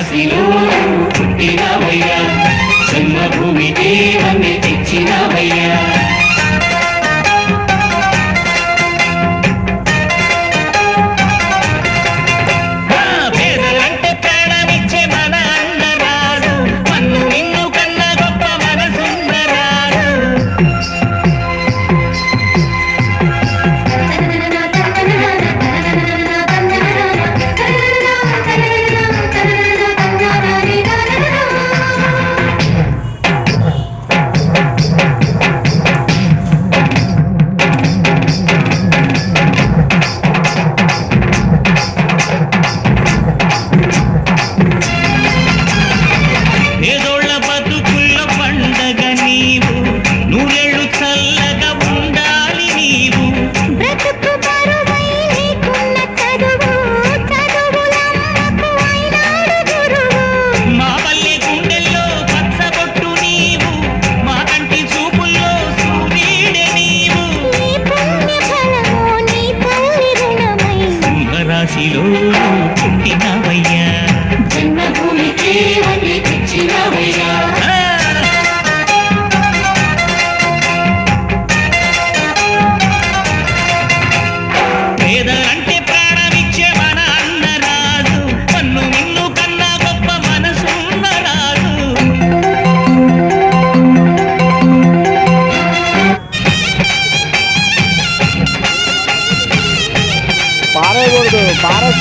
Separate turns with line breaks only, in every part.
కాశీలో
ছিল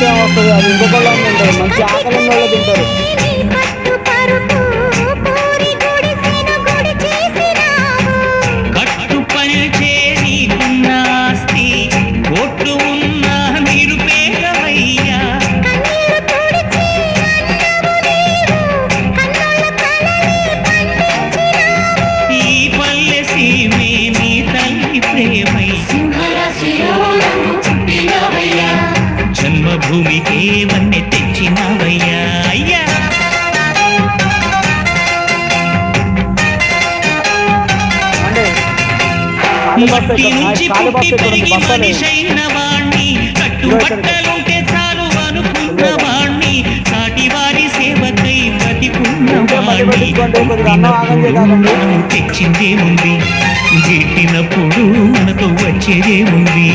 ఏం వస్తుంది అది ఇంకొకళ్ళు తింటారు. మంచి ఆకలి ఉన్న వాళ్ళు తింటారు
ప్రేమై
సింహరాశిలో
భూమికే వన్నె తెచ్చినవయ్యా. మట్టి నుంచి పుట్టి పెరిగి మనిషైన వాణ్ణి కట్టుబట్టలుంటే చాలు అనుకున్న వాణ్ణి సాటివారి సేవకై బతికున్న వాణ్ణి. తెచ్చిందే ఉంది గిట్టినప్పుడు మనతో వచ్చేదే ఉంది.